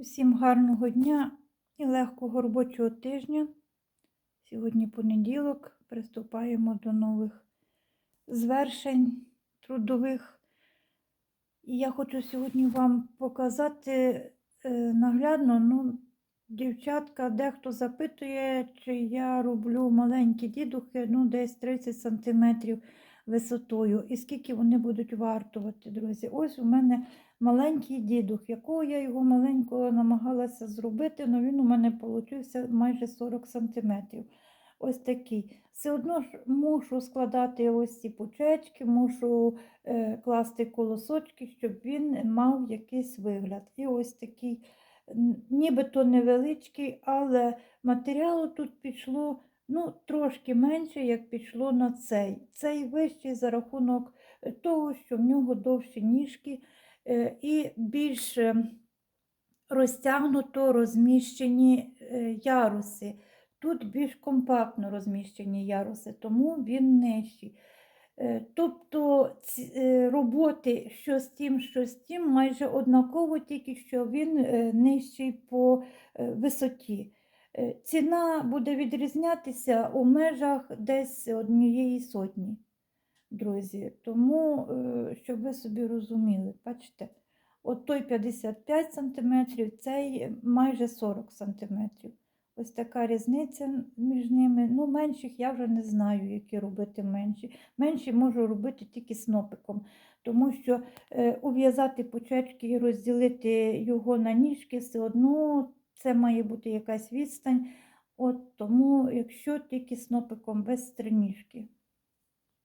Усім гарного дня і легкого робочого тижня. Сьогодні понеділок. Приступаємо до нових звершень трудових. І я хочу сьогодні вам показати е, наглядно, ну, дівчатка, дехто запитує, чи я роблю маленькі дідухи, ну, десь 30 сантиметрів висотою. І скільки вони будуть вартувати, друзі. Ось у мене маленький дідух, якого я його маленького намагалася зробити, але він у мене вийшов майже 40 сантиметрів. Ось такий. Все одно ж мушу складати ось ці пучечки, мушу е, класти колосочки, щоб він мав якийсь вигляд. І ось такий, нібито невеличкий, але матеріалу тут пішло ну, трошки менше, як пішло на цей. Цей вищий за рахунок е, того, що в нього довші ніжки е, і більш е, розтягнуто розміщені яруси. Тут більш компактно розміщені яруси, тому він нижчий. Тобто роботи що з тим, що з тим, майже однаково, тільки що він нижчий по висоті. Е, Ціна буде відрізнятися у межах десь однієї сотні, друзі. Тому, е, щоб ви собі розуміли, бачите, от той 55 см, цей майже 40 см. Ось така різниця між ними. Ну, менших я вже не знаю, які робити менші. Менші можу робити тільки снопиком, тому що е, ув'язати почечки і розділити його на ніжки, все одно це має бути якась відстань. От тому, якщо тільки снопиком без стриніжки.